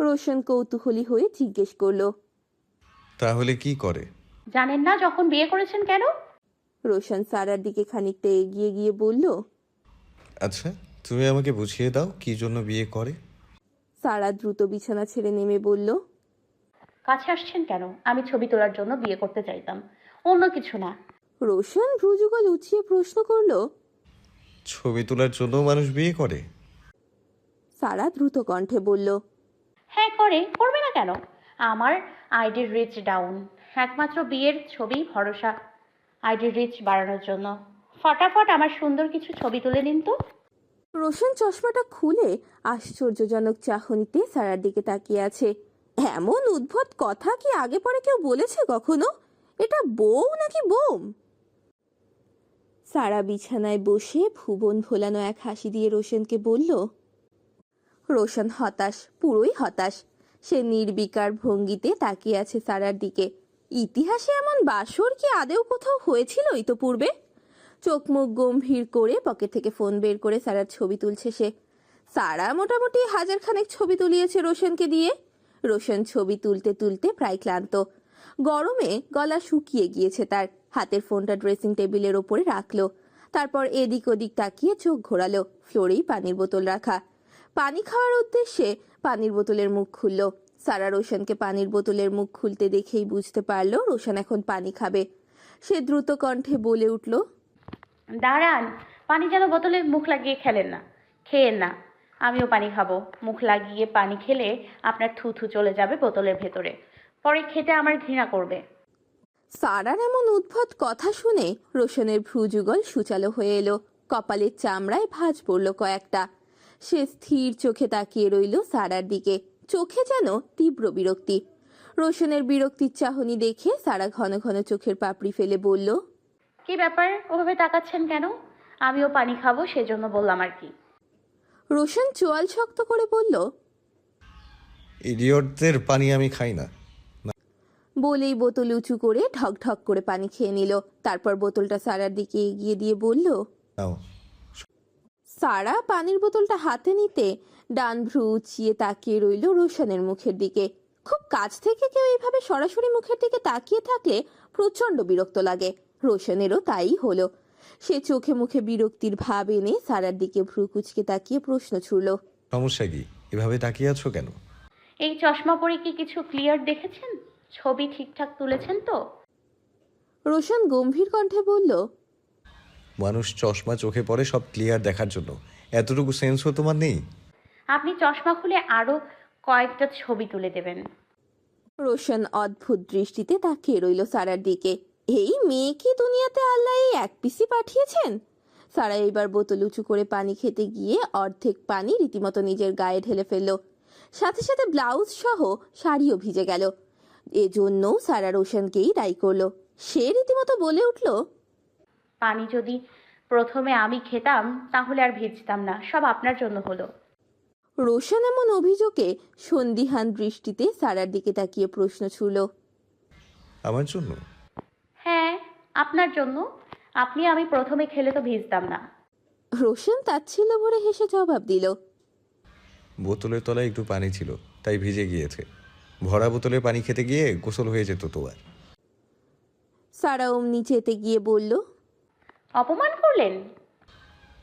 রোশন কৌতূহলী হয়ে জিজ্ঞেস করল। তাহলে কি করে? জানেন না যখন বিয়ে করেছেন কেন? রোশন সারার দিকে খানিকটা এগিয়ে গিয়ে বলল আচ্ছা তুমি আমাকে বুঝিয়ে দাও কি জন্য বিয়ে করে? সারা দ্রুত বিছানা ছেড়ে নেমে বলল কাছে আসছেন কেন? আমি ছবি তোলার জন্য বিয়ে করতে চাইতাম। অন্য কিছু না। রোশন ভ্রুযুগল উঠিয়ে প্রশ্ন করল ছবি তোলার জন্য মানুষ বিয়ে করে? সারা দ্রুত কণ্ঠে বলল হ্যাঁ করে। করবে না কেন? আমার আইডির রিচ ডাউন একমাত্র বিয়ের ছবি ভরসা। আইডির রিচ বাড়ানোর জন্য। ফটাফট আমার সুন্দর কিছু ছবি তুলে নিন তো। রোশন চশমাটা খুলে আশ্চর্যজনক চাহনিতে সারার দিকে তাকিয়ে আছে। এমন উদ্ভট কথা কি আগে পরে কেউ বলেছে কখনো? এটা বউ নাকি বোম? সারা বিছানায় বসে ভুবন ভোলানো এক হাসি দিয়ে রোশনকে বলল রোশন হতাশ, পুরোই হতাশ। সে নির্বিকার ভঙ্গিতে তাকিয়ে আছে সারার দিকে। ইতিহাসে এমন বাসর কি আদেও কোথাও হয়েছিল ইতোপূর্বে চোখ মুখ গম্ভীর করে পকেট থেকে ফোন বের করে সারার ছবি তুলছে সে। সারা মোটামুটি হাজার খানেক ছবি তুলিয়েছে রোশনকে দিয়ে। রোশন ছবি তুলতে তুলতে প্রায় ক্লান্ত। গরমে গলা শুকিয়ে গিয়েছে তার। হাতের ফোনটা ড্রেসিং টেবিলের ওপরে রাখল। তারপর এদিক ওদিক তাকিয়ে চোখ ঘোরালো। ফ্লোরেই পানির বোতল রাখা। পানি খাওয়ার উদ্দেশ্যে পানির বোতলের মুখ খুলল। সারা রোশনকে পানির বোতলের মুখ খুলতে দেখেই বুঝতে পারল রোশন এখন পানি খাবে। সে দ্রুত কণ্ঠে বলে উঠল দাঁড়ান পানি যেন বোতলে মুখ লাগিয়ে খেলেন না। খেয়ে না। আমিও পানি খাব। মুখ লাগিয়ে পানি খেলে আপনার থুথু চলে যাবে বোতলের ভেতরে। পরে খেতে আমার ঘৃণা করবে। সারার এমন উদ্ভট কথা শুনে রোশনের ভ্রুযুগল সুচালো হয়ে এলো। কপালের চামড়ায় ভাঁজ পড়ল কয়েকটা। সে স্থির চোখে তাকিয়ে রইল সারার দিকে। চোখে যেন তীব্র বিরক্তি। রোশনের বিরক্তির চাহনি দেখে সারা ঘন ঘন চোখের পাপড়ি ফেলে বলল কি ব্যাপার? ওভাবে তাকাচ্ছেন কেন? আমিও পানি খাব সেজন্য বললাম আর কি। রোশন চোয়াল শক্ত করে বলল ইডিয়টদের পানি আমি খাই না। বলেই বোতল উঁচু করে ঢক ঢক করে পানি খেয়ে নিল। তারপর বোতলটা সারার দিকে এগিয়ে দিয়ে বলল নাও। সারা পানির বোতলটা হাতে নিতে ডান ভ্রু উঁচিয়ে তাকিয়ে রইল রোশনের মুখের দিকে। খুব কাছ থেকে কেউ এইভাবে সরাসরি মুখের দিকে তাকিয়ে থাকলে প্রচণ্ড বিরক্ত লাগে। রোশনেরও তাই হলো। সে চোখে মুখে বিরক্তির ভাব এনে সারার দিকে ভ্রু কুচকে তাকিয়ে প্রশ্ন ছুড়ল সমস্যা কি? এভাবে তাকিয়ে আছো কেন? এই চশমা পরে কি কিছু ক্লিয়ার দেখেছেন? ছবি ঠিকঠাক তুলেছেন তো? রোশন গম্ভীর কণ্ঠে বলল মানুষ চশমা চোখে পড়ে সব ক্লিয়ার দেখার জন্য। এতটুকু সেন্সও তোমার নেই? আপনি চশমা খুলে আরও কয়েকটা ছবি তুলে দেবেন। রোশন অদ্ভুত দৃষ্টিতে তাকিয়ে রইল সারার দিকে। এই মেয়ে কি দুনিয়াতে আল্লাহ এই এক পিসি পাঠিয়েছেন? সারা এবার বোতল উঁচু করে পানি খেতে গিয়ে অর্ধেক পানি রীতিমতো নিজের গায়ে ঢেলে ফেলল। সাথে সাথে ব্লাউজ সহ শাড়িও ভিজে গেল। এজন্য সারা রোশনকেই দায়ী করল। সে রীতিমতো বলে উঠল পানি যদি প্রথমে আমি খেতাম তাহলে আর ভিজতাম না। সব আপনার জন্য হলো। রোশন এমন অভিযোগে সন্দিহান দৃষ্টিতে সারার দিকে তাকিয়ে প্রশ্ন ছুড়ল। আমার জন্য? হ্যাঁ আপনার জন্য। আপনি আমি প্রথমে খেলে তো ভিজতাম না। রোশন তাচ্ছিল্য ভরে হেসে জবাব দিল। বোতলের তলায় একটু পানি ছিল তাই ভিজে গিয়েছে। ভরা বোতলে পানি খেতে গিয়ে গোসল হয়ে যেত তোমার সারা অমনি চেতে গিয়ে বলল অপমান করলেন?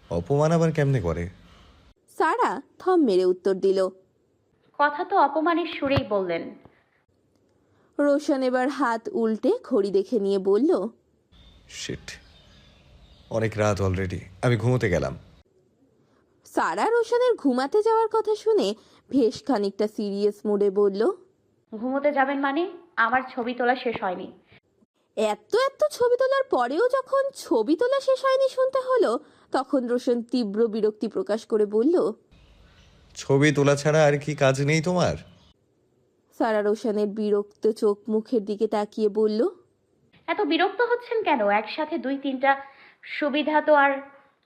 অপমান আবার কেমনে করে? সারা থম মেরে উত্তর দিল। কথা তো অপমানের সুরেই বললেন। রোশন এবার হাত উল্টে ঘড়ি দেখে নিয়ে বলল শিট অনেক রাত অলরেডি আমি ঘুমোতে গেলাম। সারা রোশনের ঘুমাতে যাওয়ার কথা শুনে বেশ খানিকটা সিরিয়াস মুডে বলল ঘুমোতে যাবেন মানে? আমার ছবি তোলা শেষ হয়নি। এত এত ছবি তোলার পরেও যখন ছবি তোলা শেষ হয়নি শুনতে হলো তখন রোশন তীব্র বিরক্তি প্রকাশ করে বলল ছবি তোলা ছাড়া আর কি কাজ নেই তোমার? সারা রোশনের বিরক্ত চোখ মুখের দিকে তাকিয়ে বলল এত বিরক্ত হচ্ছেন কেন? একসাথে দুই তিনটা সুবিধা তো আর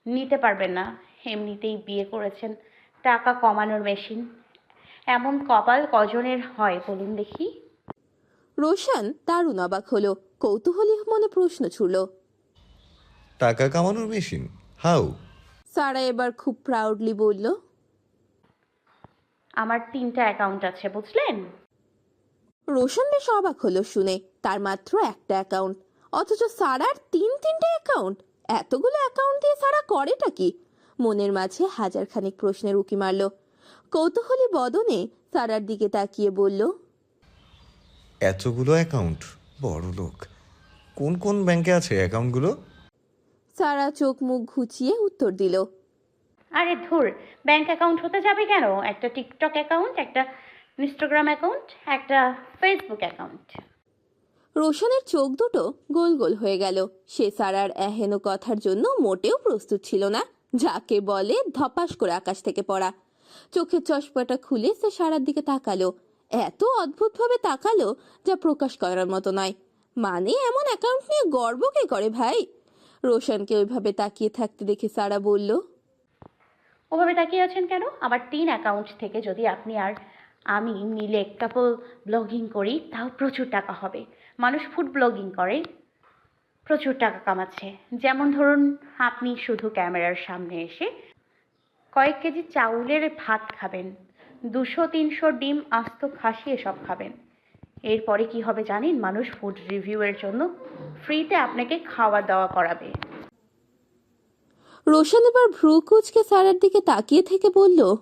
নিতে পারবেন না। এমনিতেই বিয়ে করেছেন টাকা কমানোর মেশিন। এমন কপাল কজনের হয় বলুন দেখি। রোশন দারুণ অবাক হলো। কৌতূহলী মনে প্রশ্ন ছুড়ল টাকা কামানোর মেশিন হাউ? সারা এবার খুব প্রাউডলি বলল আমার তিনটা অ্যাকাউন্ট আছে বুঝলেন? রোশন বেশ অবাক হলো শুনে তার মাত্র একটা অ্যাকাউন্ট অথচ সারার তিন তিনটে অ্যাকাউন্ট এতগুলো অ্যাকাউন্ট দিয়ে সারা করেটা কি? মনের মাঝে হাজার খানিক প্রশ্নের উকি মারল কৌতূহলী বদনে সারার দিকে তাকিয়ে বলল এতগুলো অ্যাকাউন্ট বড় লোক কোন কোন ব্যাংকে আছে অ্যাকাউন্টগুলো? সারা চোখ মুখ ঘুচিয়ে উত্তর দিল। আরে ধুর ব্যাংক অ্যাকাউন্ট হতে যাবে কেন? একটা টিকটক অ্যাকাউন্ট একটা ইনস্টাগ্রাম অ্যাকাউন্ট একটা ফেসবুক অ্যাকাউন্ট। রোশনের চোখ দুটো গোল গোল হয়ে গেল। সে সারার এহেন কথার জন্য মোটেও প্রস্তুত ছিল না যাকে বলে ধপাস করে আকাশ থেকে পড়া। চোখের চশমাটা খুলে সে সারার দিকে তাকালো। এত অদ্ভুতভাবে তাকালো যা প্রকাশ করার মতো নয়। মানে এমন অ্যাকাউন্ট নিয়ে গর্ব কে করে ভাই? রোশনকে ওইভাবে তাকিয়ে থাকতে দেখে সারা বলল, ওভাবে তাকিয়ে আছেন কেন? আমার তিন অ্যাকাউন্ট থেকে যদি আপনি আর আমি মিলে কাপল ব্লগিং করি, তাও প্রচুর টাকা হবে। মানুষ ফুড ব্লগিং করে, প্রচুর টাকা কামাচ্ছে। যেমন ধরুন, আপনি শুধু ক্যামেরার সামনে এসে কয়েক কেজি চাউলের ভাত খাবেন, দুশো, তিনশো ডিম আস্ত খাসি এসব খাবেন। এরপরে কি হবে জানেন? মানুষ ফুড রিভিউয়ের জন্য ফ্রিতে আপনাকে খাওয়া দাওয়া করাবে। রোশন এবার ভ্রু কুচকে সারার দিকে তাকিয়ে থেকে বলল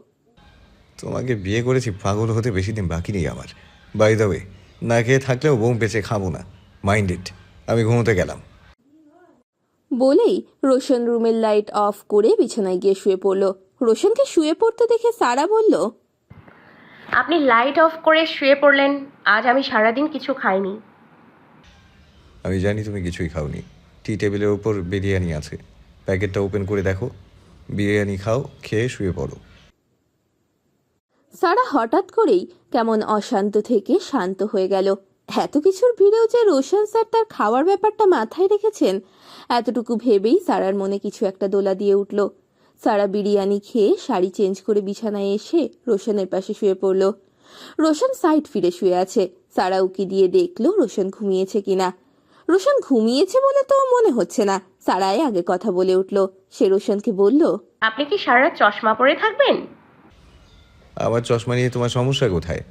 তোমাকে বিয়ে করেছি পাগল হতে বেশি দিন বাকি নেই আমার। বাই দ্য ওয়ে না খেয়ে থাকলেও বোম বেঁচে খাব না। মাইন্ড ইট আমি ঘুমোতে গেলাম। বলেই রোশন রুমের লাইট অফ করে বিছানায় গিয়ে শুয়ে পড়ল। রোশনকে শুয়ে পড়তে দেখে সারা বলল আপনি লাইট অফ করে শুয়ে পড়লেন আজ আমি সারাদিন কিছু খাইনি। আমি জানি তুমি কিছুই খাওনি। টি টেবিলের উপর বিরিয়ানি আছে। প্যাকেটটা ওপেন করে দেখো। বিরিয়ানি খাও খেয়ে শুয়ে পড়ো। সারা হঠাৎ করেই কেমন অশান্ত থেকে শান্ত হয়ে গেল। এত কিছুর ভিড়েও যে রোশন স্যার তার খাওয়ার ব্যাপারটা মাথায় রেখেছেন এতটুকু ভেবেই সারার মনে কিছু একটা দোলা দিয়ে উঠল। সারা বিরিয়ানি খেয়ে শাড়ি চেঞ্জ করে বিছানায় এসে রোশনের পাশে শুয়ে পড়ল। রোশন সাইড ফিরে শুয়ে আছে। সারা উকি দিয়ে দেখল রোশন ঘুমিয়েছে কিনা। রোশন ঘুমিয়েছে বলে তো মনে হচ্ছে না। সারাই আগে কথা বলে উঠল। সে রোশনকে বলল আপনি কি সারা রাত চশমা পরে থাকবেন? আমার চশমা নিয়ে তোমার সমস্যা কোথায়?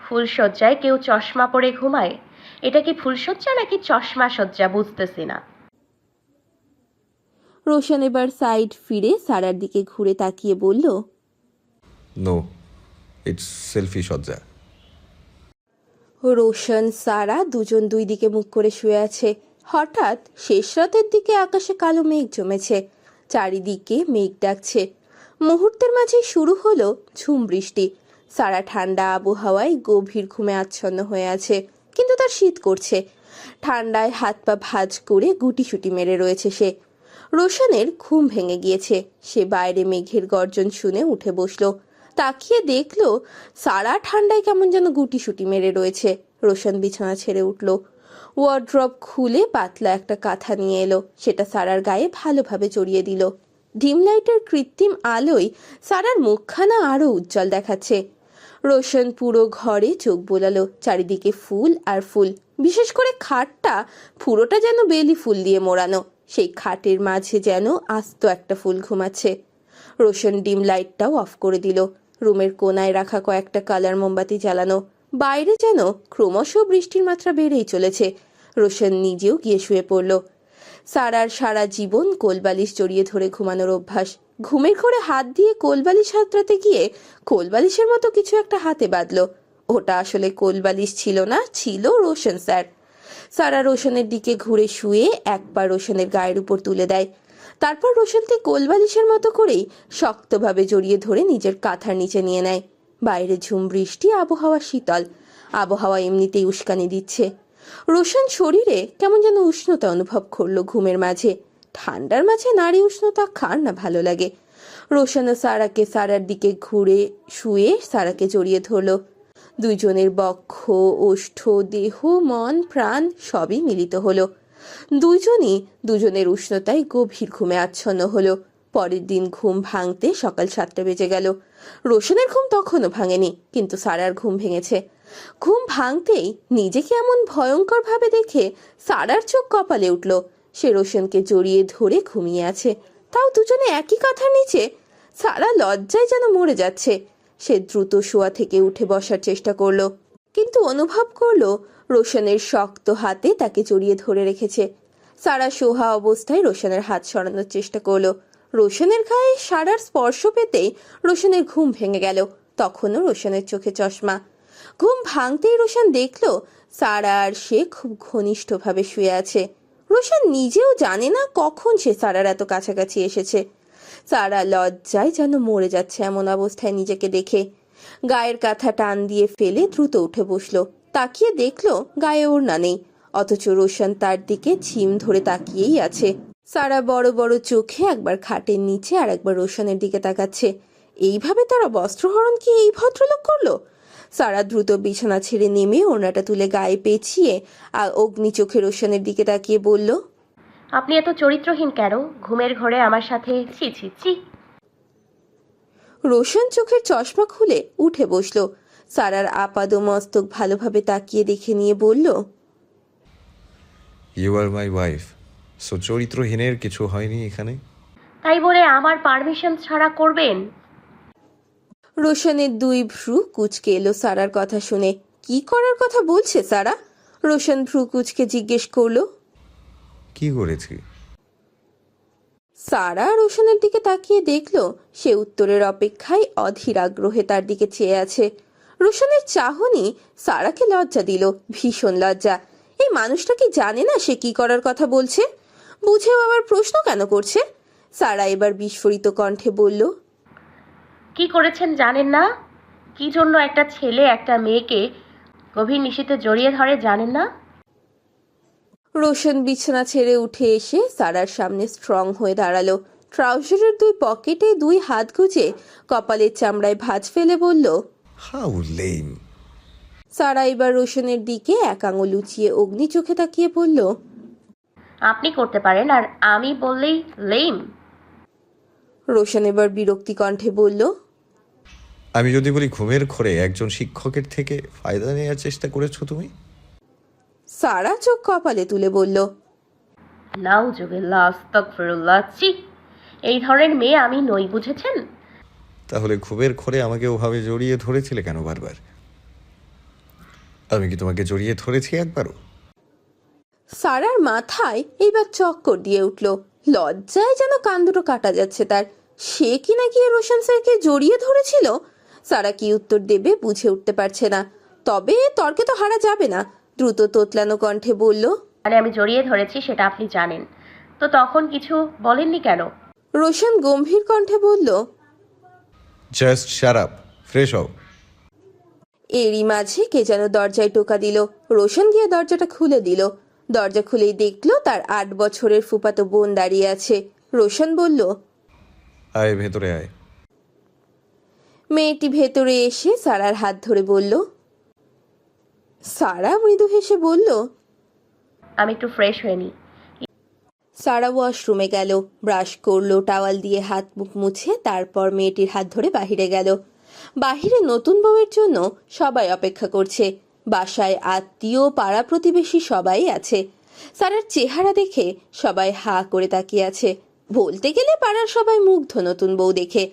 ফুলশয্যায় কেউ চশমা পরে ঘুমায়। এটা কি ফুলশয্যা নাকি চশমা সজ্জা বুঝতেছি না। রোশন এবার সাইড ফিরে সারার দিকে ঘুরে তাকিয়ে বলল নো ইটস সেলফি সজ্জা রোশন সারা দুজন দুই দিকে মুখ করে শুয়ে আছে। হঠাৎ শেষ রাতের দিকে আকাশে কালো মেঘ জমেছে। চারিদিকে মেঘ ডাকছে। মুহূর্তের মাঝে শুরু হলো ঝুম বৃষ্টি। সারা ঠান্ডা আবহাওয়ায় গভীর ঘুমে আচ্ছন্ন হয়ে আছে কিন্তু তার শীত করছে। ঠান্ডায় হাত পা ভাঁজ করে গুটি গুটিসুটি মেরে রয়েছে সে। রোশনের ঘুম ভেঙে গিয়েছে। সে বাইরে মেঘের গর্জন শুনে উঠে বসল। তাকিয়ে দেখল, সারা ঠান্ডায় কেমন যেন গুটিসুটি মেরে রয়েছে। রোশন বিছানা ছেড়ে উঠল। ওয়ার্ড্রপ খুলে পাতলা একটা কাঁথা নিয়ে এলো। সেটা সারার গায়ে ভালোভাবে জড়িয়ে দিল। ডিম লাইটের কৃত্রিম আলোয় সারার মুখখানা আরও উজ্জ্বল দেখাচ্ছে। রোশন পুরো ঘরে চোখ বোলালো, চারিদিকে ফুল আর ফুল। বিশেষ করে খাটটা পুরোটা যেন বেলি ফুল দিয়ে মোড়ানো। সেই খাটের মাঝে যেন আস্ত একটা ফুল ঘুমাচ্ছে। রোশন ডিম লাইটটাও অফ করে দিল। রুমের কোনায় রাখা কয়েকটা কালার মোমবাতি জ্বালানো। বাইরে যেন ক্রমশ বৃষ্টির মাত্রা বেড়েই চলেছে। রোশন নিজেও গিয়ে শুয়ে পড়ল। সারার সারা জীবন কোলবালিশ জড়িয়ে ধরে ঘুমানোর অভ্যাস। ঘুমের ঘরে হাত দিয়ে কোলবালিশ হাতড়াতে গিয়ে কোলবালিশের মতো কিছু একটা হাতে বাঁধলো। ওটা আসলে কোলবালিশ ছিল না, ছিল রোশন স্যার। সারা রোশনের দিকে ঘুরে শুয়ে এক পা রোশনের গায়ের উপর তুলে দেয়। তারপর রোশনকে কোলবালিশের মতো করেই শক্তভাবে জড়িয়ে ধরে নিজের কাঁথার নিচে নিয়ে নেয়। বাইরে ঝুম বৃষ্টি, আবহাওয়া শীতল। আবহাওয়া এমনিতেই উস্কানি দিচ্ছে। রোশন শরীরে কেমন যেন উষ্ণতা অনুভব করল ঘুমের মাঝে। ঠান্ডার মাঝে নারী উষ্ণতা খার না ভালো লাগে। রোশন সারাকে সারার দিকে ঘুরে শুয়ে সারাকে জড়িয়ে ধরলো। দুইজনের বক্ষ, ওষ্ঠ, দেহ, মন, প্রাণ সবই মিলিত হলো। দুজনই দুজনের উষ্ণতায় গভীর ঘুমে আচ্ছন্ন হলো। পরের দিন ঘুম ভাঙতে সকাল সাতটা বেজে গেল। রোশনের ঘুম তখনও ভাঙেনি, কিন্তু সারার ঘুম ভেঙেছে। ঘুম ভাঙতেই নিজেকে এমন ভয়ঙ্কর ভাবে দেখে সারার চোখ কপালে উঠল। সে রোশনকে জড়িয়ে ধরে ঘুমিয়ে আছে। তাও দুজনে একই কাঁথার নিচে সারা লজ্জায় যেন মরে যাচ্ছে। সে দ্রুত শোয়া থেকে উঠে বসার চেষ্টা করল। কিন্তু অনুভব করল, রোশনের শক্ত হাতে তাকে জড়িয়ে ধরে রেখেছে। সারা সোহা অবস্থায় রোশনের হাত সরানোর চেষ্টা করল। রোশনের গায়ে সারার স্পর্শ পেতেই রোশনের ঘুম ভেঙে গেল। তখনও রোশনের চোখে চশমা। ঘুম ভাঙতেই রোশন দেখল, সারা আর সে খুব ঘনিষ্ঠভাবে শুয়ে আছে। রোশন নিজেও জানে না কখন সে সারার এত কাছাকাছি এসেছে। সারা লজ্জায় যেন মরে যাচ্ছে এমন অবস্থায় নিজেকে দেখে। গায়ের কাঁথা টান দিয়ে ফেলে দ্রুত উঠে বসল। তাকিয়ে দেখল গায়ে ওড়না নেই, অথচ রোশন তার দিকে ঝিম ধরে তাকিয়েই আছে। সারা বড় বড় চোখে একবার খাটের নিচে আর একবার রোশনের দিকে তাকাচ্ছে। এইভাবে তারা বস্ত্রহরণ কি এই ভদ্রলোক করল? সারা দ্রুত বিছানা ছেড়ে নেমে ওড়নাটা তুলে গায়ে পেঁচিয়ে আর অগ্নি চোখে রোশনের দিকে তাকিয়ে বলল আপনি এত চরিত্রহীন কেন? ঘুমের ঘরে আমার সাথে ছি ছি ছি। রোশন চোখের চশমা খুলে উঠে বসল। সারার আপাদ মস্তক ভালোভাবে তাকিয়ে দেখে নিয়ে বলল you are my wife so চরিত্রহীনের কিছু হয়নি এখানে? তাই বলে আমার পারমিশন ছাড়া করবেন? রোশনের দুই ভ্রু কুচকে এলো সারার কথা শুনে। কি করার কথা বলছে সারা? রোশন ভ্রু কুচকে জিজ্ঞেস করল। কি করেছি? সারা রোশনের দিকে তাকিয়ে দেখল সে উত্তরের অপেক্ষায় অধীর আগ্রহে তার দিকে চেয়ে আছে। রোশনের চাহনি সারাকে লজ্জা দিল ভীষণ লজ্জা। এই মানুষটা কি জানে না সে কি করার কথা বলছে? বুঝেও আবার প্রশ্ন কেন করছে? সারা এবার বিস্ফোরিত কণ্ঠে বলল কি করেছেন জানেন না? কি জন্য একটা ছেলে একটা মেয়েকে গভীর নিশীতে জড়িয়ে ধরে জানেন না? রোশন বিছানা ছেড়ে উঠে এসে সারার সামনে স্ট্রং হয়ে দাঁড়াল। ট্রাউজারের দুই পকেটে দুই হাত গুজে কপালের চামড়ায় ভাঁজ ফেলে বলল হাউ লেম সারা এবার রোশনের দিকে এক আঙুল উঁচিয়ে অগ্নি চোখে তাকিয়ে বলল আপনি করতে পারেন আর আমি বললেই লেম রোশন এবার বিরক্তি কণ্ঠে বলল আমি যদি বলি ঘুমের ঘরে একজন শিক্ষকের থেকে ফায়দা নেওয়ার চেষ্টা করেছ তুমি? সারা চোখ কপালে তুলে বলল নাও জুবিল্লা আস্তক ফিরুল্লাহ চি এই ধরনের মেয়ে আমি নই বুঝেছেন? তাহলে ঘুমের ঘরে আমাকে ওভাবে জড়িয়ে ধরেছিলে কেন বারবার? আমি কি তোমাকে জড়িয়ে ধরেছি একবারও? সারার মাথায় এইবার চক্কর দিয়ে উঠল লজ্জায় যেন কান দুটো কাটা যাচ্ছে তার। সে কিনা গিয়ে রোশন স্যারকে জড়িয়ে ধরেছিল? সারা কি উত্তর দেবে বুঝে উঠতে পারছে না। তবে তর্কে তো হারা যাবে না। দ্রুত তোতলানো কণ্ঠে বলল মানে আমি জড়িয়ে ধরেছি সেটা আপনি জানেন। তো তখন কিছু বলেননি কেন? রোশন গম্ভীর কণ্ঠে বলল জাস্ট শার আপ ফ্রেশ হও এরই মাঝে কে যেন দরজায় টোকা দিল। রোশন গিয়ে দরজাটা খুলে দিল। দরজা খুলেই দেখল তার আট বছরের ফুপাতো বোন দাঁড়িয়ে আছে। রোশন বলল আয় ভেতরে আয়। মেয়েটি ভেতরে এসে সারার হাত ধরে বলল সারা মৃদু হেসে বলল আমি একটু ফ্রেশ হয়ে নিই। সারা ওয়াশরুমে গেল ব্রাশ করল টাওয়াল দিয়ে হাত মুখ মুছে তারপর মেয়েটির হাত ধরে বাহিরে গেল। বাহিরে নতুন বউয়ের জন্য সবাই অপেক্ষা করছে। বাসায় আত্মীয় পাড়া প্রতিবেশী সবাই আছে। সারার চেহারা দেখে সবাই হা করে তাকিয়ে আছে। বলতে গেলে পাড়ার সবাই মুগ্ধ নতুন বউ দেখে।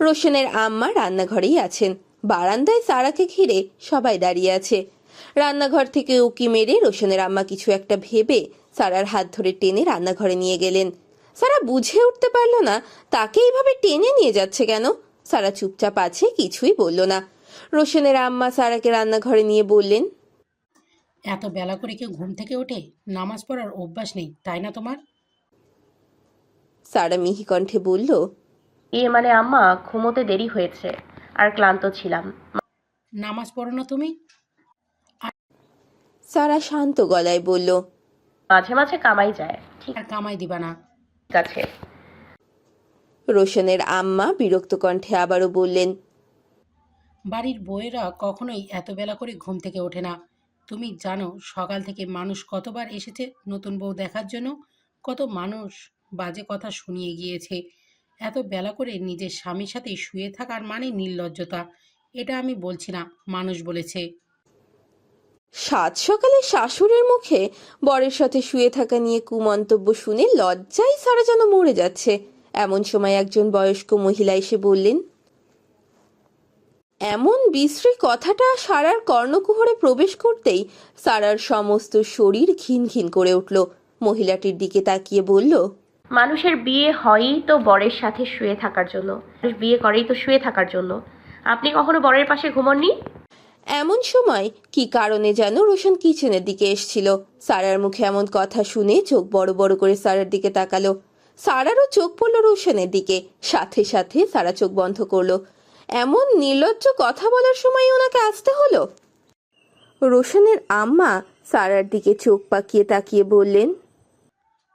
রোশনের আম্মা রান্নাঘরেই আছেন। বারান্দায় সারাকে ঘিরে সবাই দাঁড়িয়ে আছে। রান্নাঘর থেকে উকি মেরে রোশনের আম্মা কিছু একটা ভেবে সারার হাত ধরে টেনে রান্নাঘরে নিয়ে গেলেন। সারা বুঝে উঠতে পারল না তাকে এইভাবে টেনে নিয়ে যাচ্ছে কেন? সারা চুপচাপ আছে কিছুই বলল না। রোশনের আম্মা সারাকে রান্নাঘরে নিয়ে বললেন এত বেলা করে কেউ ঘুম থেকে ওঠে? নামাজ পড়ার অভ্যাস নেই তাই না তোমার? সারা মিহি কণ্ঠে বলল এ মানে আম্মা ঘুমোতে দেরি হয়েছে আর ক্লান্ত ছিলাম। নামাজ পড়ো না তুমি? সারা শান্ত গলায় বলল মাঝে মাঝে কামাই যায় ঠিক আর কামাই দিবা না। আছে। রোশনের আম্মা বিরক্ত কণ্ঠে আবারও বললেন বাড়ির বউয়েরা কখনোই এত বেলা করে ঘুম থেকে ওঠে না। তুমি জানো সকাল থেকে মানুষ কতবার এসেছে নতুন বউ দেখার জন্য কত মানুষ বাজে কথা শুনিয়ে গিয়েছে। এত বেলা করে নিজের স্বামীর সাথে শুয়ে থাকার মানে নির্লজ্জতা এটা আমি বলছি না মানুষ বলেছে। সাত সকালে শাশুড়ির মুখে বরের সাথে শুয়ে থাকা নিয়ে কুমন্তব্য শুনে লজ্জায় সারা যেন মরে যাচ্ছে। এমন সময় একজন বয়স্ক মহিলা এসে বললেন, এমন বিশ্রী কথাটা সারার কর্ণকুহরে প্রবেশ করতেই সারার সমস্ত শরীর ঘিন ঘিন করে উঠল। মহিলাটির দিকে তাকিয়ে বলল, মানুষের বিয়ে হয়ই তো বরের সাথে শুয়ে থাকার জন্য। বিয়ে করেই তো শুয়ে থাকার জন্য। আপনি কখনো বরের পাশে ঘুমননি? এমন সময় কি কারণে যেন রোশন কিচেনের দিকে এসছিল? সারার মুখে এমন কথা শুনে চোখ বড় বড় করে সারার দিকে তাকালো। সারারও চোখ পড়ল রোশনের দিকে। সাথে সাথে সারা চোখ বন্ধ করল। এমন নির্লজ্জ কথা বলার সময় ওনাকে আসতে হলো। রোশনের আম্মা সারার দিকে চোখ পাকিয়ে তাকিয়ে বললেন,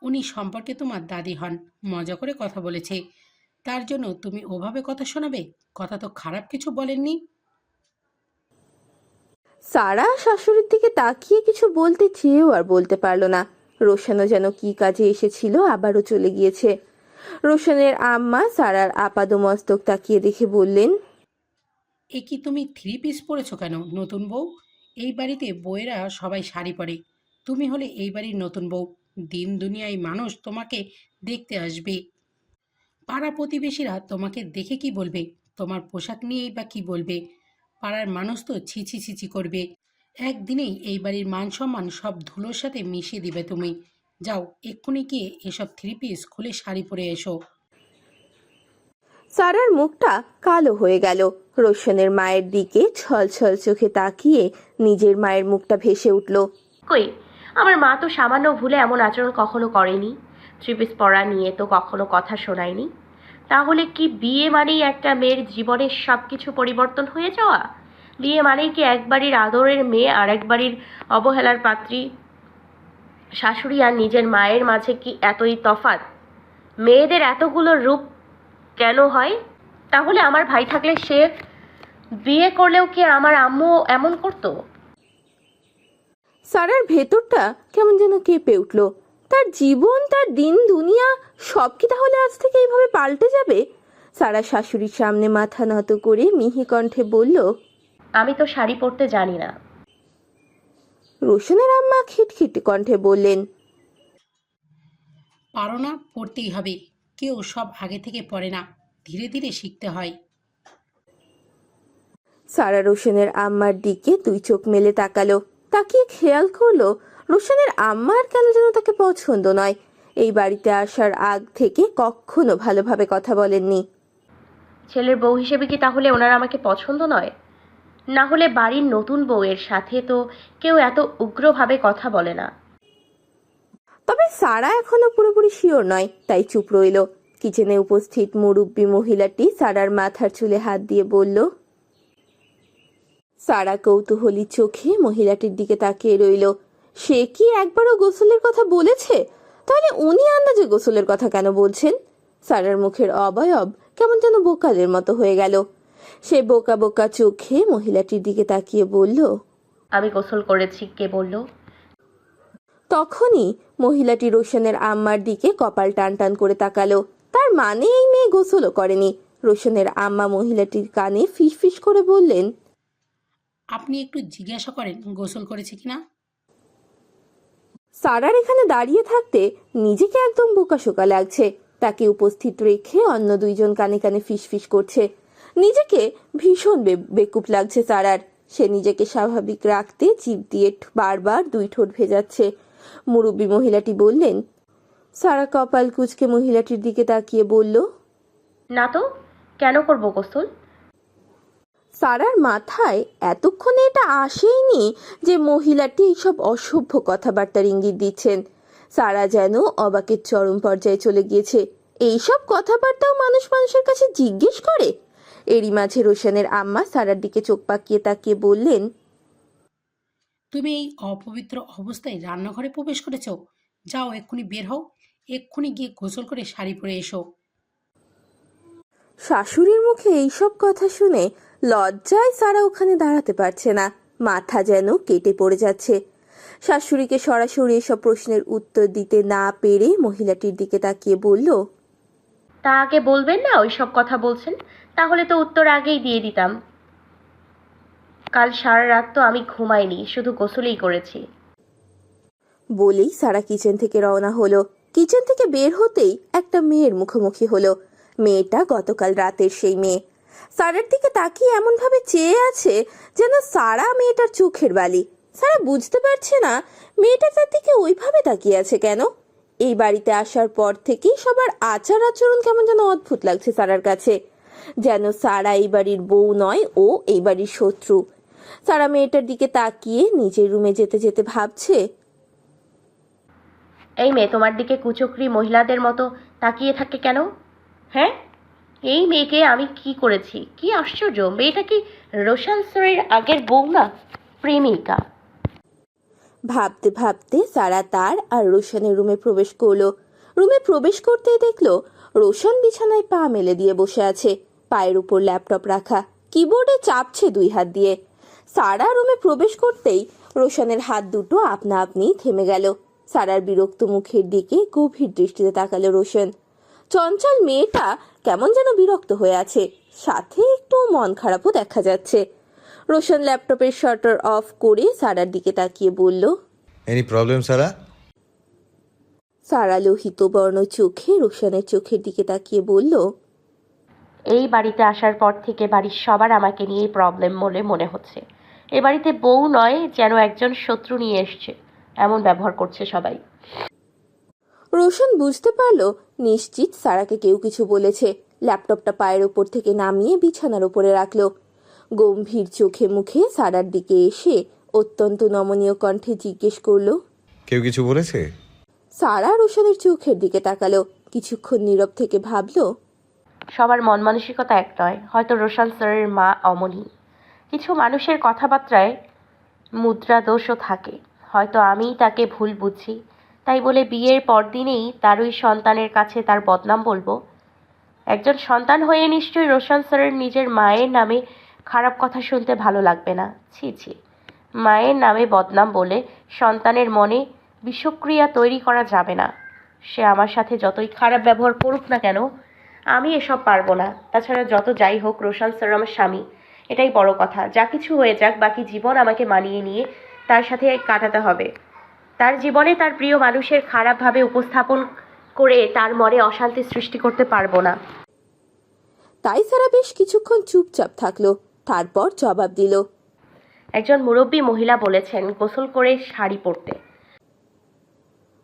উনি সম্পর্কে তোমার দাদি হন। মজা করে কথা বলেছে। তার জন্য তুমি ওভাবে কথা শোনাবে? কথা তো খারাপ কিছু বলেননি? সারা শাশুড়ির দিকে তাকিয়ে কিছু বলতে চেয়েও আর বলতে পারল না। রোশনও যেন কি কাজে এসেছিল আবারও চলে গিয়েছে। রোশনের আম্মা সারার আপাদমস্তক তাকিয়ে দেখে বললেন, এ কি তুমি থ্রি পিস পরেছো কেন, নতুন বউ? এই বাড়িতে বউয়েরা সবাই শাড়ি পরে। তুমি হলে এই বাড়ির নতুন বউ। দিন দুনিয়ায় মানুষ তোমাকে দেখতে আসবে। পাড়া প্রতিবেশীরা তোমাকে দেখে কি বলবে? তোমার পোশাক নিয়েই বা কি বলবে? পাড়ার মানুষ তো ছিছি ছিছি করবে। একদিনেই এই বাড়ির মান সম্মান সব ধুলোর সাথে মিশিয়ে দিবে তুমি। যাও এক্ষুনি গিয়ে এসব থ্রি পিস খুলে শাড়ি পরে এসো। সারার মুখটা কালো হয়ে গেল। রোশনের মায়ের দিকে ছল ছল চোখে তাকিয়ে নিজের মায়ের মুখটা ভেসে উঠল। কই আমার মা তো সামান্য ভুলে এমন আচরণ কখনো করেনি। ত্রিপিস পরা নিয়ে তো কখনো কথা শোনায়নি। তাহলে কি বিয়ে মানেই একটা মেয়ের জীবনের সব কিছু পরিবর্তন হয়ে যাওয়া? বিয়ে মানেই কি এক বাড়ির আদরের মেয়ে আর এক বাড়ির অবহেলার পাত্রী? শাশুড়ি আর নিজের মায়ের মাঝে কি এতই তফাৎ? মেয়েদের এতগুলো রূপ কেন হয়? তাহলে আমার ভাই থাকলে সে বিয়ে করলেও কি আমার আম্মু এমন করতো? সারার ভেতরটা কেমন যেন কেঁপে উঠল। তার জীবন তার দিন দুনিয়া সব কি তাহলে আজ থেকে এইভাবে পাল্টে যাবে? সারা শাশুড়ির সামনে মাথা নত করে মিহি কণ্ঠে বলল আমি তো শাড়ি পরতে জানি না। রোশনের আম্মা খিটখিট কণ্ঠে বললেন পারো না পড়তেই হবে। কেউ সব আগে থেকে পড়ে না ধীরে ধীরে শিখতে হয়। সারা রোশনের আম্মার দিকে দুই চোখ মেলে তাকালো তাকিয়ে খেয়াল করল রোশনের আম্মার কেন যেন তাকে পছন্দ নয়? এই বাড়িতে আসার আগ থেকে কখনো ভালোভাবে কথা বলেননি। ছেলের বউ হিসেবে কি তাহলে ওনার আমাকে পছন্দ নয়? না হলে বাড়ির নতুন বউয়ের সাথে তো কেউ এত উগ্রভাবে কথা বলে না। তবে সারা এখনও পুরোপুরি শিওর নয় তাই চুপ রইল। কিচেনে উপস্থিত মুরব্বী মহিলাটি সারার মাথার চুলে হাত দিয়ে বলল সারা কৌতূহলী চোখে মহিলাটির দিকে তাকিয়ে রইল। সে কি একবারও গোসলের কথা বলেছে? তাহলে উনি আন্দাজে গোসলের কথা কেন বলছেন? সারার মুখের অবয়ব কেমন যেন বোকালের মতো হয়ে গেল। সে বোকা বোকা চোখে মহিলাটির দিকে তাকিয়ে বলল আমি গোসল করেছি কে বলল? তখনই মহিলাটি রোশনের আম্মার দিকে কপাল টান টান করে তাকালো। তার মানে এই মেয়ে গোসলও করেনি। রোশনের আম্মা মহিলাটির কানে ফিস ফিস করে বললেন আপনি একটু জিজ্ঞাসা করেন গোসল করেছে কিনা? সারার এখানে দাঁড়িয়ে থাকতে নিজেকে একদম বোকাশোকা লাগছে। তাকে উপস্থিত রেখে অন্য দুইজন কানে কানে ফিস ফিস করছে। নিজেকে ভীষণ বে- বেকুব লাগছে সারার। সে নিজেকে স্বাভাবিক রাখতে জিভ দিয়ে বারবার দুই ঠোঁট ভেজাচ্ছে। মুরব্বী মহিলাটি বললেন, সারা কপাল কুচকে মহিলাটির দিকে তাকিয়ে বলল, না তো, কেন করব গোসল? সারার মাথায় এতক্ষণে এটা আসেইনি যে মহিলাটি এইসব অসভ্য কথাবার্তার ইঙ্গিত দিচ্ছেন। সারা যেন অবাকের চরম পর্যায়ে চলে গিয়েছে। এইসব কথাবার্তাও মানুষ মানুষের কাছে জিজ্ঞেস করে? এরই মাঝে রোশনের আম্মা সারার দিকে চোখ পাকিয়ে তাকিয়ে বললেন তুমি এই অপবিত্র অবস্থায় রান্নাঘরে প্রবেশ করেছ? যাও এক্ষুনি বের হও। এক্ষুনি গিয়ে গোসল করে শাড়ি পরে এসো। শাশুড়ির মুখে এইসব কথা শুনে লজ্জায় সারা ওখানে দাঁড়াতে পারছে না। মাথা যেন কেটে পড়ে যাচ্ছে। শাশুড়িকে সরাসরি এসব প্রশ্নের উত্তর দিতে না পেরে মহিলাটির দিকে তাকিয়ে বলল তা আগে বলবেন না ওই সব কথা বলছেন। তাহলে তো উত্তর আগেই দিয়ে দিতাম। কাল সারা রাত তো আমি ঘুমাইনি শুধু গোসলেই করেছি। বলেই সারা কিচেন থেকে রওনা হলো। কিচেন থেকে বের হতেই একটা মেয়ের মুখোমুখি হলো। মেয়েটা গতকাল রাতের সেই মেয়ে। সারার দিকে তাকিয়ে এমনভাবে চেয়ে আছে যেন সারা মেয়েটার চোখের বালি। সারা বুঝতে পারছে না মেয়েটা তার দিকে ওইভাবে তাকিয়ে আছে কেন? এই বাড়িতে আসার পর থেকেই সবার আচার আচরণ কেমন যেন অদ্ভুত লাগছে সারার কাছে। যেন সারা এই বাড়ির বউ নয়, ও এই বাড়ির শত্রু। সারা মেয়েটার দিকে তাকিয়ে নিজের রুমে যেতে যেতে ভাবছে, এই মেয়ে, তোমার দিকে কুচক্রি মহিলাদের মতো তাকিয়ে থাকে কেন? হ্যাঁ? এই মেয়েকে আমি কি করেছি? কি আশ্চর্য! মেয়েটা কি রোশান স্যারের আগের বউ না? প্রেমিকা। ভাবতে ভাবতে সারা তার আর রোশনের রুমে প্রবেশ করল। রুমে প্রবেশ করতেই দেখল রোশন বিছানায় পা মেলে দিয়ে বসে আছে, পায়ের উপর ল্যাপটপ রাখা, কিবোর্ডে চাপছে দুই হাত দিয়ে। সারা রুমে প্রবেশ করতেই রোশনের হাত দুটো আপনা আপনি থেমে গেল। সারার বিরক্ত মুখের দিকে গভীর দৃষ্টিতে তাকালো রোশন। চঞ্চল মেয়েটা কেমন যেন বিরক্ত হয়ে আছে। সাথে একটু মন খারাপও দেখা যাচ্ছে। রোশন ল্যাপটপের শাটার অফ করে সারার দিকে তাকিয়ে বলল এনি প্রবলেম সারা সারা লোহিত বর্ণ চোখে রোশনের চোখের দিকে তাকিয়ে বলল এই বাড়িতে আসার পর থেকে বাড়ির সবার আমাকে নিয়েই প্রবলেম বলে মনে হচ্ছে। এ বাড়িতে বউ নয় যেন একজন শত্রু নিয়ে এসছে। এমন ব্যবহার করছে সবাই। রোশন বুঝতে পারল নিশ্চিত সারাকে কেউ কিছু বলেছে। ল্যাপটপটা পায়ের ওপর থেকে নামিয়ে বিছানার ওপরে রাখল। গম্ভীর চোখে মুখে সারার দিকে এসে অত্যন্ত নমনীয় কণ্ঠে জিজ্ঞেস করল কেউ কিছু বলেছে? সারা রোশনের চোখের দিকে তাকালো। কিছুক্ষণ নীরব থেকে ভাবলো সবার মন মানসিকতা এক নয় হয়তো রোশান স্যারের মা অমনি। কিছু মানুষের কথাবার্তায় মুদ্রা দোষও থাকে। হয়তো আমিই তাকে ভুল বুঝি। তাই বলে বিয়ের পরদিনেই তার ওই সন্তানের কাছে তার বদনাম বলব। একজন সন্তান হয়ে নিশ্চয়ই রোশান স্যারের নিজের মায়ের নামে খারাপ কথা শুনতে ভালো লাগবে না। ছি ছি। মায়ের নামে বদনাম বলে সন্তানের মনে বিষক্রিয়া তৈরি করা যাবে না। সে আমার সাথে যতই খারাপ ব্যবহার করুক না কেন, আমি এসব পারব না। তাছাড়া যত যাই হোক, রোশান স্যার আমার স্বামী। এটাই বড় কথা। যা কিছু হয়ে যাক, বাকি জীবন আমাকে মানিয়ে নিয়ে তার সাথে কাটাতে হবে। তার জীবনে তার প্রিয় মানুষের খারাপভাবে উপস্থাপন করে তার মনে অশান্তি সৃষ্টি করতে পারব না। তাই সারা বেশ কিছুক্ষণ চুপচাপ থাকল তারপর জবাব দিল। একজন মুরব্বী মহিলা বলেছেন গোসল করে শাড়ি পরতে।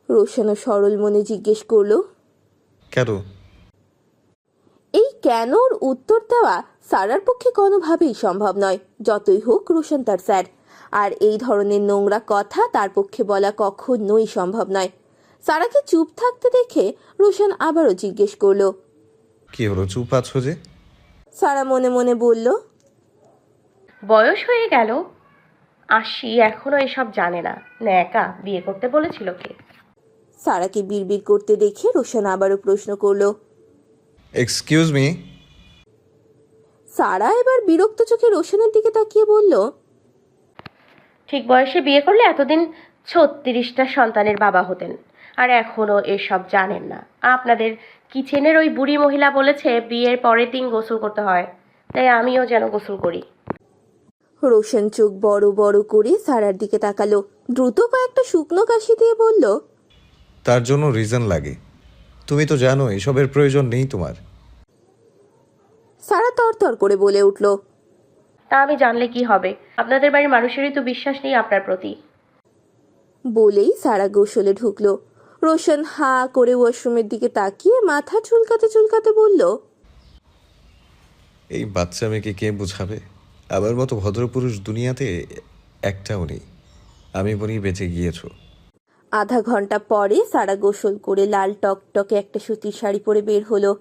রোশনও সরল মনে জিজ্ঞেস করল কেন? এই কেনর উত্তর দেওয়া সারার পক্ষে কোনোভাবেই সম্ভব নয় যতই হোক রোশন তার স্যার। আর এই ধরনের নোংরা কথা তার পক্ষে বলা কখনোই সম্ভব নয়। সারাকে চুপ থাকতে দেখে রোশন আবারও জিজ্ঞেস করল কি হলো চুপ আছো যে? সারা মনে মনে বলল বয়স হয়ে গেল আশি এখনও এসব জানে না। ন্যাকা বিয়ে করতে বলেছিল কে? সারাকে বিড়বিড় করতে দেখে রোশন আবারও প্রশ্ন করল এক্সকিউজ মি সারা এবার বিরক্ত চোখে রোশনের দিকে তাকিয়ে বলল ঠিক বয়সে বিয়ে করলে এতদিন ছত্রিশটা সন্তানের বাবা হতেন। আর এখনও এসব জানেন না। আপনাদের কিচেনের ওই বুড়ি মহিলা বলেছে বিয়ের পরের দিন গোসল করতে হয়। তাই আমিও যেন গোসল করি। রোশন চোখ বড় বড় করে সারার দিকে তাকালো। দ্রুত কয়েকটা শুকনো কাশি দিয়ে বলল তার জন্য রিজন লাগে। তুমি তো জানো এসবের প্রয়োজন নেই তোমার। সারা তরতর করে বলে উঠল তা আমি জানলে কি হবে? আপনাদের বাড়ির মানুষেরই তো বিশ্বাস নেই আপনার প্রতি। বলেই সারা গোসলে ঢুকলো। রোশন হা করে ওয়াশরুমের দিকে তাকিয়ে মাথা চুলকাতে চুলকাতে বলল এই বাচ্চা মেয়েকে কে বোঝাবে? আমার মতো ভদ্রপুরুষ দুনিয়াতে একটাও নেই। আমি বলি বেঁচে গিয়েছো। আধা ঘণ্টা পরে সারা গোসল করে লাল টকটকে একটা সুতির শাড়ি পরে বের হলো।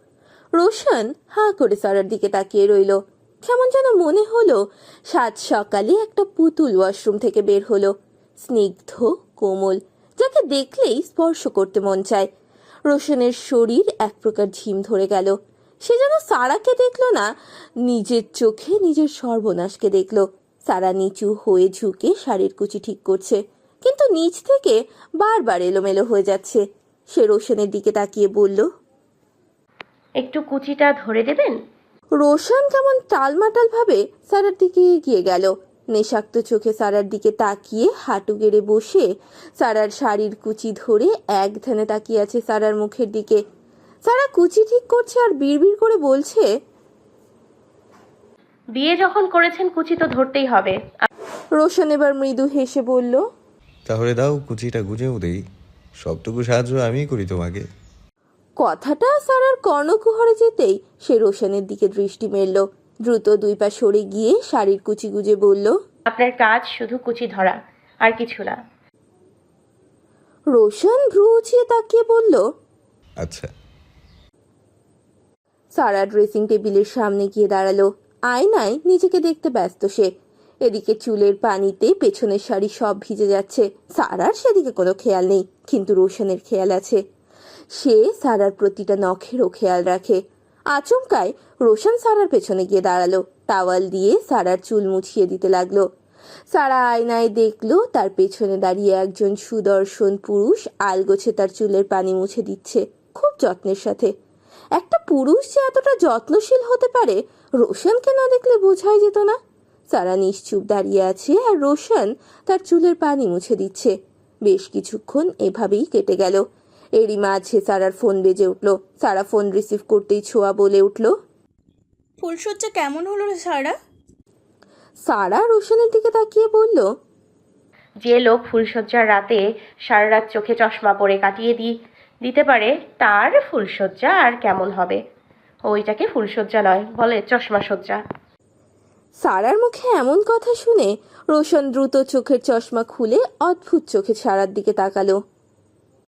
রোশন হা করে সারার দিকে তাকিয়ে রইল। কেমন যেন মনে হলো, সাত সকালে একটা পুতুল ওয়াশরুম থেকে বের হলো। স্নিগ্ধ, কোমল, যাকে দেখলেই স্পর্শ করতে মন চায়। রোশনের শরীর এক প্রকার ঝিম ধরে গেল। সে যেন সারাকে দেখল না, নিজের চোখে নিজের সর্বনাশকে দেখল। সারা নিচু হয়ে ঝুঁকে শাড়ির কুচি ঠিক করছে, কিন্তু নিচ থেকে বারবার এলোমেলো হয়ে যাচ্ছে। সে রোশনের দিকে তাকিয়ে বলল, একটু কুচিটা ধরে দেবেন? রোশন কেমন টালমাটাল ভাবে সারার দিকে এগিয়ে গেল। নেশাক্ত চোখে সারার দিকে তাকিয়ে হাঁটু গেড়ে বসে সারার শাড়ির কুচি ধরে এক ধ্যানে তাকিয়ে আছে সারার মুখের দিকে। সারা কুচি ঠিক করছে আর বিড়বিড় করে বলছে বিয়ে যখন করেছেন কুচি তো ধরতেই হবে। রোশন এবার মৃদু হেসে বলল তাহলে দাও কুচিটা গুজেও দেই। সবটুকু সাহায্য আমিই করি তোমাকে। কথাটা সারার কর্ণকুহরে যেতেই সে রোশনের দিকে দৃষ্টি মেলল। দ্রুত দুই পা সরে গিয়ে শাড়ির কুচি গুজে বলল আপনার কাজ শুধু কুচি ধরা আর কিছু না। রোশন ভ্রু উঁচিয়ে তাকিয়ে বলল আচ্ছা। সারা ড্রেসিং টেবিলের সামনে গিয়ে দাঁড়াল। আয়নায় নিজেকে দেখতে ব্যস্ত সে। এদিকে চুলের পানিতে পেছনের শাড়ি সব ভিজে যাচ্ছে। সারার সেদিকে কোনো খেয়াল নেই কিন্তু রোশনের খেয়াল আছে। সে সারার প্রতিটা নখেরও খেয়াল রাখে। আচমকায় রোশন সারার পেছনে গিয়ে দাঁড়াল। টাওয়াল দিয়ে সারার চুল মুছিয়ে দিতে লাগল। সারা আয়নায় দেখল তার পেছনে দাঁড়িয়ে একজন সুদর্শন পুরুষ আলগোছে তার চুলের পানি মুছে দিচ্ছে, খুব যত্নের সাথে। একটা পুরুষ যে এতটা যত্নশীল হতে পারে, রোশনকে না দেখলে বোঝাই যেত না। সারা নিশ্চুপ দাঁড়িয়ে আছে আর রোশন তার চুলের পানি মুছে দিচ্ছে। বেশ কিছুক্ষণ এভাবেই কেটে গেল। এরই মাঝে সারার ফোন বেজে উঠল। সারা ফোন রিসিভ করতেই ছোঁয়া বলে উঠল ফুলসজ্জা কেমন হলো রে সারা? সারা রোশনের দিকে তাকিয়ে বলল যে লোক ফুলশয্যার রাতে সারা রাত চোখে চশমা পরে কাটিয়ে দি দিতে পারে তার ফুলশয্যা আর কেমন হবে? ওইটাকে ফুলশয্যা নয় বলে চশমা সজ্জা সারার মুখে এমন কথা শুনে রোশন দ্রুত চোখের চশমা খুলে অদ্ভুত চোখে সারার দিকে তাকালো।